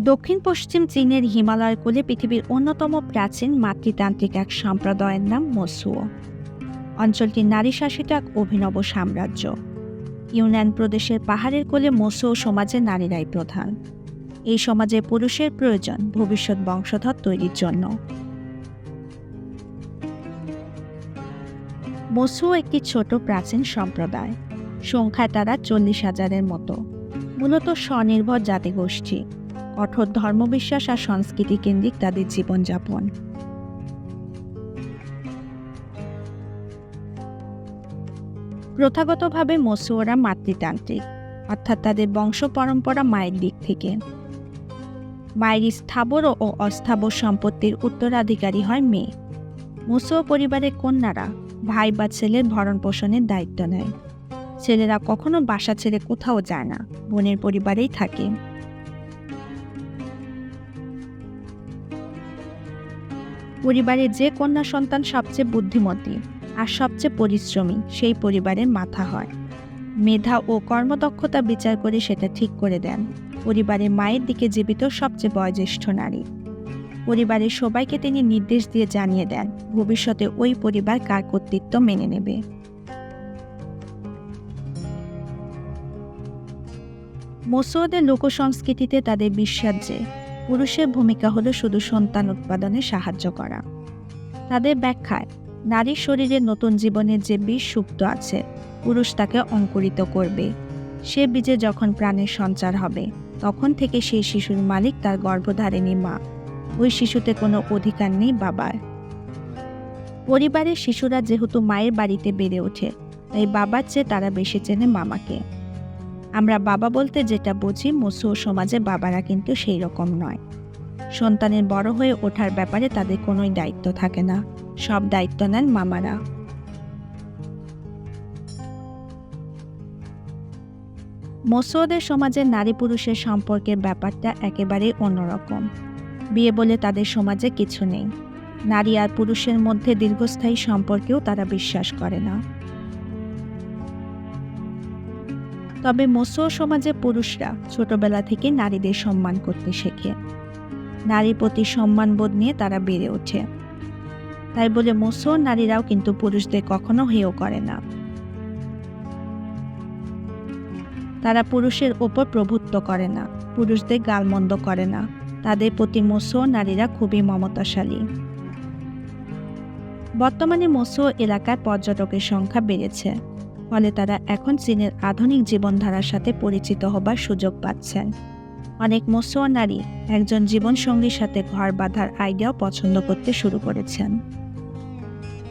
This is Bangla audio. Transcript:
দক্ষিণ পশ্চিম চীনের হিমালয়ের কোলে পৃথিবীর অন্যতম প্রাচীন মাতৃতান্ত্রিক এক সম্প্রদায়ের নাম মসুও। অঞ্চলটি নারী শাসিত এক অভিনব সাম্রাজ্য। ইউনান প্রদেশের পাহাড়ের কোলে মসুও সমাজে নারীরাই প্রধান। এই সমাজে পুরুষের প্রয়োজন ভবিষ্যৎ বংশধর তৈরির জন্য। মসুও একটি ছোট প্রাচীন সম্প্রদায়। সংখ্যায় তারা চল্লিশ হাজারের মতো। মূলত স্বনির্ভর জাতিগোষ্ঠী। কঠোর ধর্মবিশ্বাস আর সংস্কৃতি কেন্দ্রিক তাদের জীবনযাপন। প্রথাগতভাবে মসুয়ারা মাতৃতান্ত্রিক, অর্থাৎ তাদের বংশ পরম্পরা মায়ের দিক থেকে। মায়ের স্থাবর ও অস্থাবর সম্পত্তির উত্তরাধিকারী হয় মেয়ে। মুসো পরিবারের কন্যারা ভাই বা ছেলের ভরণ পোষণের দায়িত্ব নেয়। ছেলেরা কখনো বাসা ছেড়ে কোথাও যায় না, বোনের পরিবারেই থাকে। পরিবারের যে কন্যা সন্তান সবচেয়ে বুদ্ধিমতী আর সবচেয়ে পরিশ্রমী, সেই পরিবারের মাথা হয়। মেধা ও কর্মদক্ষতা বিচার করে সেটা ঠিক করে দেন। পরিবারের মায়ের দিকে জীবিত সবচেয়ে বয়োজ্যেষ্ঠ নারী। পরিবারের সবাইকে তিনি নির্দেশ দিয়ে জানিয়ে দেন, ভবিষ্যতে ওই পরিবার কার কর্তৃত্ব মেনে নেবে। মসুয়াদের লোকসংস্কৃতিতে তাদের বিশ্বাস যে পুরুষের ভূমিকা হলো শুধু সন্তান উৎপাদনে সাহায্য করা। তাদের ব্যাখ্যায় নারীর শরীরে নতুন জীবনের যে বীজ সুপ্ত আছে, পুরুষ তাকে অঙ্কুরিত করবে। সে বীজে যখন প্রাণের সঞ্চার হবে, তখন থেকে সেই শিশুর মালিক তার গর্ভধারিণী মা। ওই শিশুতে কোনো অধিকার নেই বাবার। পরিবারের শিশুরা যেহেতু মায়ের বাড়িতে বেড়ে ওঠে, তাই বাবার চেয়ে তারা বেশি চেনে মামাকে। আমরা বাবা বলতে যেটা বুঝি, মুসু সমাজে বাবারা কিন্তু সেই রকম নয়। সন্তানের বড় হয়ে ওঠার ব্যাপারে তাদের কোনোই দায়িত্ব থাকে না। সব দায়িত্ব নেন মামারা। মসুয়াদের সমাজে নারী পুরুষের সম্পর্কের ব্যাপারটা একেবারেই অন্যরকম। বিয়ে বলে তাদের সমাজে কিছু নেই। নারী আর পুরুষের মধ্যে দীর্ঘস্থায়ী সম্পর্কেও তারা বিশ্বাস করে না। তবে মসুয় সমাজে পুরুষরা ছোটবেলা থেকে নারীদের সম্মান করতে শেখে। নারীর প্রতি সম্মানবোধ নিয়ে তারা বেড়ে ওঠে। তাই বলে মসুয় নারীরাও কিন্তু পুরুষদের কখনো হেয় করে না। তারা পুরুষের ওপর প্রভুত্ব করে না, পুরুষদের গালমন্দ করে না। তাদের প্রতি মসুয় নারীরা খুবই মমতাশালী। বর্তমানে মসুয় এলাকায় পর্যটকের সংখ্যা বেড়েছে। ফলে তারা এখন চীনের আধুনিক জীবনধারার সাথে পরিচিত হবার সুযোগ পাচ্ছেন। অনেক মসুয়া নারী একজন জীবনসঙ্গীর সাথে ঘর বাঁধার আইডিয়াও পছন্দ করতে শুরু করেছেন।